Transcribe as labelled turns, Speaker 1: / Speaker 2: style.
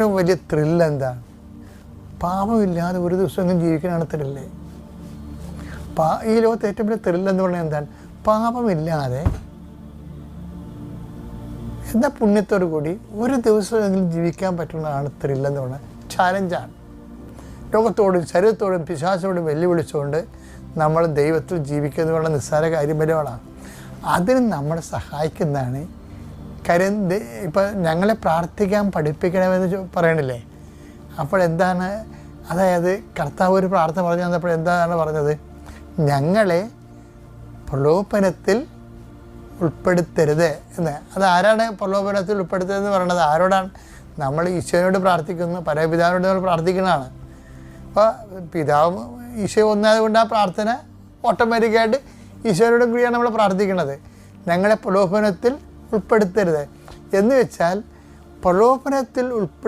Speaker 1: ഏറ്റവും വലിയ ത്രില്ല് എന്താ? പാപമില്ലാതെ ഒരു ദിവസം ദിവസമെങ്കിലും ജീവിക്കാനാണ് ത്രില്ലേ പാ ഈ ലോകത്ത് ഏറ്റവും വലിയ ത്രില്ല് എന്ന് പറഞ്ഞാൽ എന്താണ്? പാപമില്ലാതെ എന്ന പുണ്യത്തോടു കൂടി ഒരു ദിവസമെങ്കിലും ജീവിക്കാൻ പറ്റുന്നതാണ് ത്രില്ലെന്ന് പറഞ്ഞാൽ ചാലഞ്ചാണ് ലോകത്തോടും ശരീരത്തോടും പിശാചോടും വെല്ലുവിളിച്ചുകൊണ്ട് നമ്മൾ ദൈവത്തിൽ ജീവിക്കുന്നതിനുള്ള നിസ്സാര വരവാളാണ് അതിന് നമ്മളെ സഹായിക്കുന്നതാണ് കാര്യം ഇപ്പം ഞങ്ങളെ പ്രാർത്ഥിക്കാൻ പഠിപ്പിക്കണമെന്ന് പറയണില്ലേ? അപ്പോഴെന്താണ്? അതായത് കർത്താവ് ഒരു പ്രാർത്ഥന പറഞ്ഞു തന്നപ്പോൾ എന്താണ് പറഞ്ഞത്? ഞങ്ങളെ പ്രലോഭനത്തിൽ ഉൾപ്പെടുത്തരുത് എന്ന്. അത് ആരാണ് പ്രലോഭനത്തിൽ ഉൾപ്പെടുത്തരുതെന്ന് പറയണത്? ആരോടാണ്? നമ്മൾ ഈശോയോട് പ്രാർത്ഥിക്കുന്നു പരപിതാവിനോട് നമ്മൾ പ്രാർത്ഥിക്കുന്നതാണ്. അപ്പോൾ പിതാവ് ഈശോ ഒന്നായതുകൊണ്ട് ആ പ്രാർത്ഥന. ഓട്ടോമാറ്റിക്കായിട്ട് ഈശോയോടും കൂടിയാണ് നമ്മൾ പ്രാർത്ഥിക്കുന്നത്. ഞങ്ങളെ പ്രലോഭനത്തിൽ ഉൾപ്പെടുത്തരുത്. എന്ന് വെച്ചാൽ പ്രലോഭനത്തിൽ ഉൾപ്പെടു